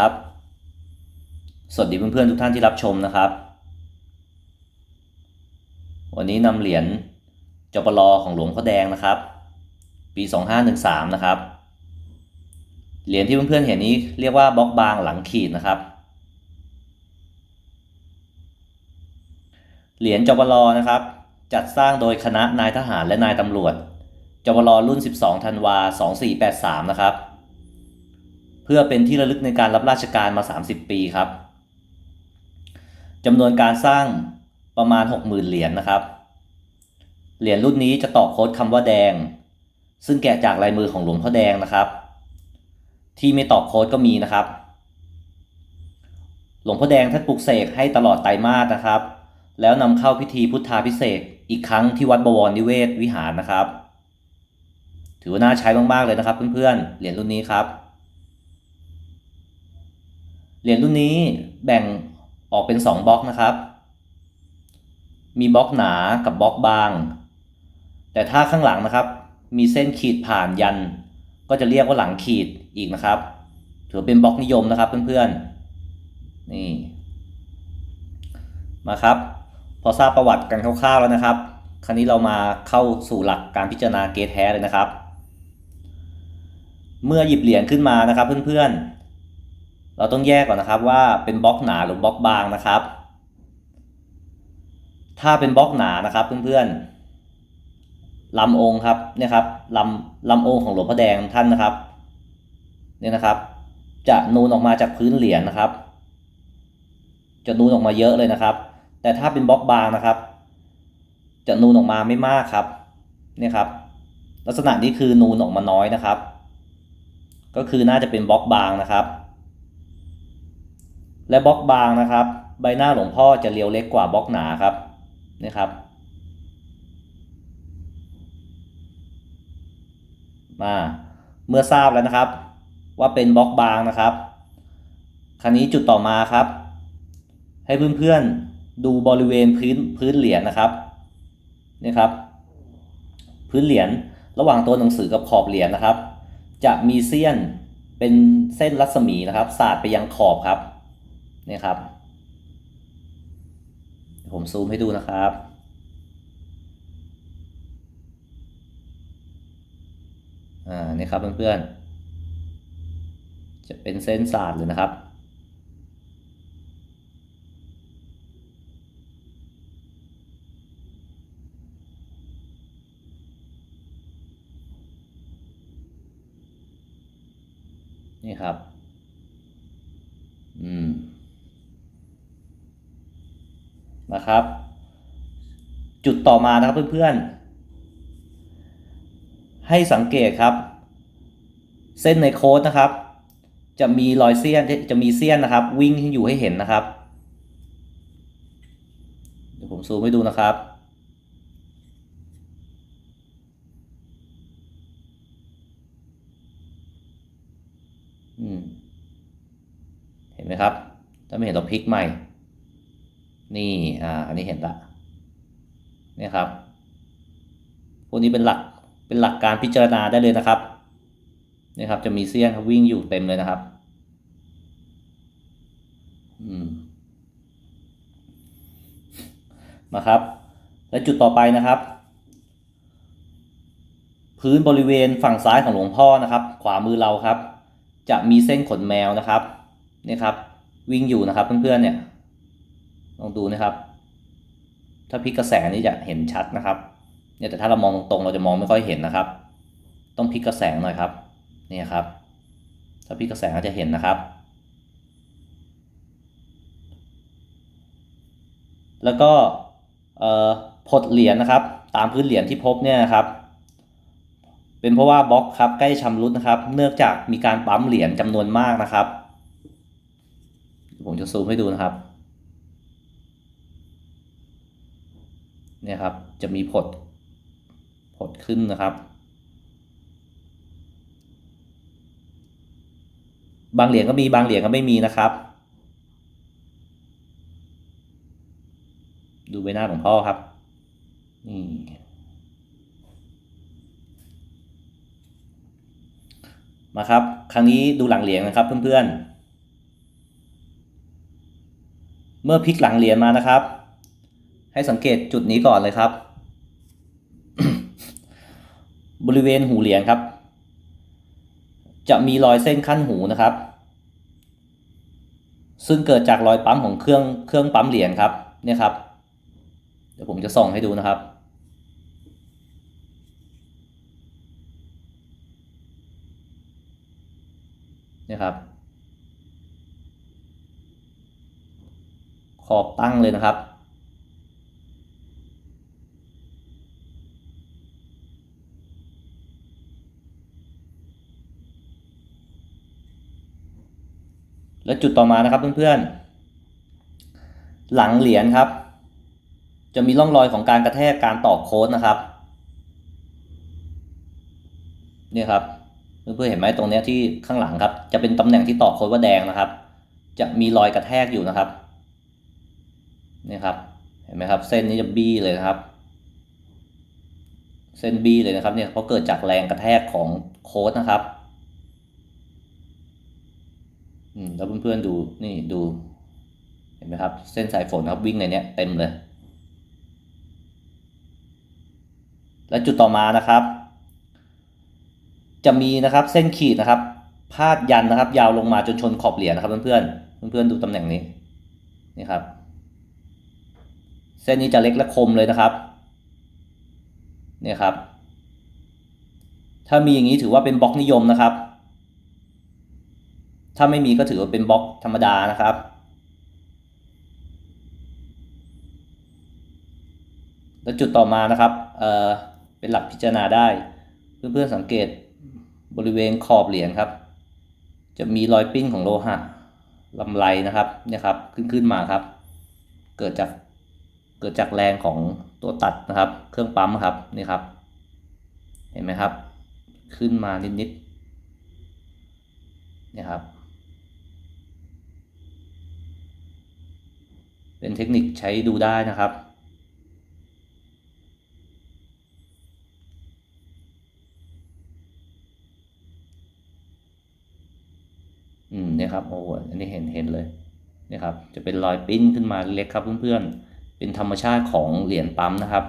ครับ สวัสดีเพื่อนๆทุกท่านที่รับชมนะครับ วันนี้นำเหรียญจปลของหลวงพ่อแดงนะครับ ปี 2513 นะครับ เหรียญที่เพื่อนๆเห็นนี้เรียกว่าบล็อกบางหลังขีดนะครับ เหรียญจปลนะครับ จัดสร้างโดยคณะนายทหารและนายตำรวจจปลรุ่น 12 ธันวา 2483 นะครับ พื่อเป็นที่ระลึกในการรับราชการมา 30 ปีครับจำนวนการสร้างประมาณ 60,000 เหรียญนะครับ เหรียญรุ่นนี้จะต่อโค้ดคำว่าแดง ซึ่งแกะจากลายมือของหลวงพ่อแดงนะครับ ที่ไม่ต่อโค้ดก็มีนะครับ หลวงพ่อแดงท่านปลุกเสกให้ตลอดไตรมาสนะครับ แล้วนำเข้าพิธีพุทธาพิเศษอีกครั้งที่วัดบวรนิเวศวิหารนะครับ ถือว่าน่าใช้มากๆเลยนะครับเพื่อนๆ เหรียญรุ่นนี้ครับ เหรียญรุ่นนี้แบ่งออกเป็น 2บล็อกนะครับ มีบล็อกหนากับบล็อกบาง แต่ถ้าข้างหลังนะครับ มีเส้นขีดผ่านยัน ก็จะเรียกว่าหลังขีดอีกนะครับ ถือเป็นบล็อกนิยมนะครับเพื่อนๆ นี่ มาครับ พอทราบประวัติกันคร่าวๆแล้วนะครับ คราวนี้เรามาเข้าสู่หลักการพิจารณาเกทแท้เลยนะครับ เมื่อหยิบเหรียญขึ้นมานะครับเพื่อนๆ เราต้องแยกก่อนนะครับว่าเป็นบล็อกหนาหรือบล็อกบางนะครับ ถ้าเป็นบล็อกหนานะครับเพื่อนๆลำองค์ครับเนี่ยครับลำลำองค์ของหลวงพ่อแดงท่านนะครับเนี่ยนะครับ จะนูนออกมาจากพื้นเหรียญนะครับ จะนูนออกมาเยอะเลยนะครับ แต่ถ้าเป็นบล็อกบางนะครับ จะนูนออกมาไม่มากครับเนี่ยครับ ลักษณะนี้คือนูนออกมาน้อยนะครับ ก็คือน่าจะเป็นบล็อกบางนะครับ และบล็อกบางนะครับ ใบหน้าหลวงพ่อจะเรียวเล็กกว่าบล็อกหนาครับนี่ครับมาเมื่อทราบแล้วนะครับ ว่าเป็นบล็อกบางนะครับ คราวนี้จุดต่อมาครับ ให้เพื่อนๆดูบริเวณพื้นพื้นเหรียญนะครับนี่ครับ พื้นเหรียญระหว่างตัวหนังสือกับขอบเหรียญนะครับ จะมีเสี้ยนเป็นเส้นรัศมีนะครับสาดไปยังขอบครับ นี่ครับ ผมซูมให้ดูนะครับ อ่า นี่ครับเพื่อนๆ จะเป็นเส้นสาดเลยนะครับ นี่ครับ อืม นะครับ จุดต่อมานะครับเพื่อนๆ ให้สังเกตครับ เส้นในโค้ดนะครับ จะมีรอยเสี้ยนจะมีเสี้ยนนะครับ วิ่งอยู่ให้เห็นนะครับเดี๋ยวผมซูมให้ดูนะครับเห็นไหมครับ ถ้าไม่เห็นเราพลิกใหม่ นี่อ่าอันนี้เห็นละเนี่ยครับพวกนี้เป็นหลักเป็นหลักการพิจารณาได้เลยนะครับนี่ครับจะมีเสี้ยนวิ่งอยู่เต็มเลยนะครับอืมมาครับ และจุดต่อไปนะครับ พื้นบริเวณฝั่งซ้ายของหลวงพ่อนะครับ ขวามือเราครับ จะมีเส้นขนแมวนะครับนี่ครับ วิ่งอยู่นะครับเพื่อนๆเนี่ย ลองดูนะครับ ถ้าพลิกกระแสนี่จะเห็นชัดนะครับ เนี่ยแต่ถ้าเรามองตรงๆเราจะมองไม่ค่อยเห็นนะครับ ต้องพลิกกระแสหน่อยครับนี่ครับ ถ้าพลิกกระแสก็จะเห็นนะครับ แล้วก็เอ่อพดเหรียญนะครับ ตามพื้นเหรียญที่พบเนี่ยนะครับ เป็นเพราะว่าบล็อกครับใกล้ชำรุดนะครับ เนื่องจากมีการปั๊มเหรียญจำนวนมากนะครับ ผมจะซูมให้ดูนะครับ เนี่ยครับจะมีผดผดขึ้นนะครับ บางเหรียญก็มีบางเหรียญก็ไม่มีนะครับ ดูใบหน้าของพ่อครับนี่มาครับ ครั้งนี้ดูหลังเหรียญนะครับเพื่อนๆ เมื่อพลิกหลังเหรียญมานะครับ ให้สังเกตจุดนี้ก่อนเลยครับ บริเวณหูเหรียญครับ จะมีรอยเส้นขั้นหูนะครับ ซึ่งเกิดจากรอยปั๊มของเครื่องเครื่องปั๊มเหรียญครับเนี่ยครับ เดี๋ยวผมจะส่องให้ดูนะครับเนี่ยครับ ขอบตั้งเลยนะครับ และจุดต่อมานะครับเพื่อนๆ หลังเหรียญครับ จะมีร่องรอยของการกระแทกการต่อโค้ดนะครับเนี่ยครับเพื่อนๆเห็นไหมตรงเนี้ยที่ข้างหลังครับ จะเป็นตำแหน่งที่ต่อโค้ดว่าแดงนะครับ จะมีรอยกระแทกอยู่นะครับเนี่ยครับเห็นไหมครับ เส้นนี้จะบี้เลยนะครับ เส้นบี้เลยนะครับเนี่ยเพราะเกิดจากแรงกระแทกของโค้ดนะครับ อืมแล้วเพื่อนๆดูนี่ดูเห็นไหมครับ เส้นสายฝนครับวิ่งในเนี้ยเต็มเลย และจุดต่อมานะครับ จะมีนะครับเส้นขีดนะครับ พาดยันนะครับ ยาวลงมาจนชนขอบเหรียญนะครับ เพื่อนๆเพื่อนๆดูตำแหน่งนี้นี่ครับ เส้นนี้จะเล็กและคมเลยนะครับเนี่ยครับ ถ้ามีอย่างนี้ถือว่าเป็นบล็อกนิยมนะครับ ถ้าไม่มีก็ถือว่าเป็นบล็อกธรรมดานะครับ แล้วจุดต่อมานะครับเอ่อเป็นหลักพิจารณาได้ เพื่อนๆสังเกตบริเวณขอบเหรียญครับ จะมีรอยปิ้นของโลหะลำไรนะครับเนี่ยครับขึ้นขึ้นมาครับ เกิดจากเกิดจากแรงของตัวตัดนะครับ เครื่องปั๊มครับนี่ครับ เห็นไหมครับ ขึ้นมานิดๆเนี่ยครับ เป็นเทคนิคใช้ดูได้นะครับ อืมเนี่ยครับโอ้โหอันนี้เห็นเห็นเลยเนี่ยครับ จะเป็นรอยปิ้นขึ้นมาเล็กครับเพื่อนๆ เป็นธรรมชาติของเหรียญปั๊มนะครับ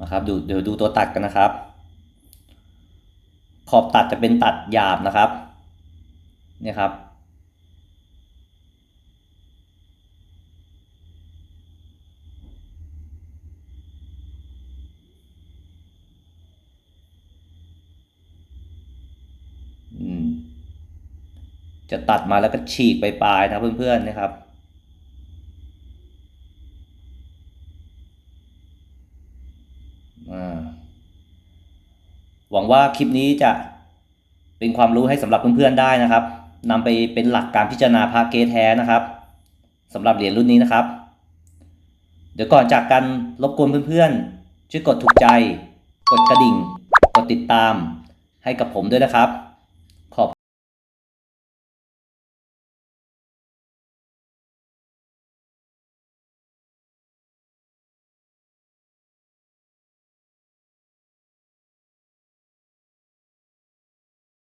นะครับดูเดี๋ยวดูตัวตัดกันนะครับ ขอบตัดจะเป็นตัดหยาบนะครับเนี่ยครับ อืม จะตัดมาแล้วก็ฉีกไปปลายนะเพื่อนๆนะครับ หวังว่าคลิปนี้จะเป็นความรู้ให้สำหรับเพื่อนๆได้นะครับนำไปเป็นหลักการพิจารณาพาเกแท้นะครับสำหรับเหรียญรุ่นนี้นะครับ เดี๋ยวก่อนจากกันรบกวนเพื่อนๆช่วยกดถูกใจ กดกระดิ่ง กดติดตามให้กับผมด้วยนะครับ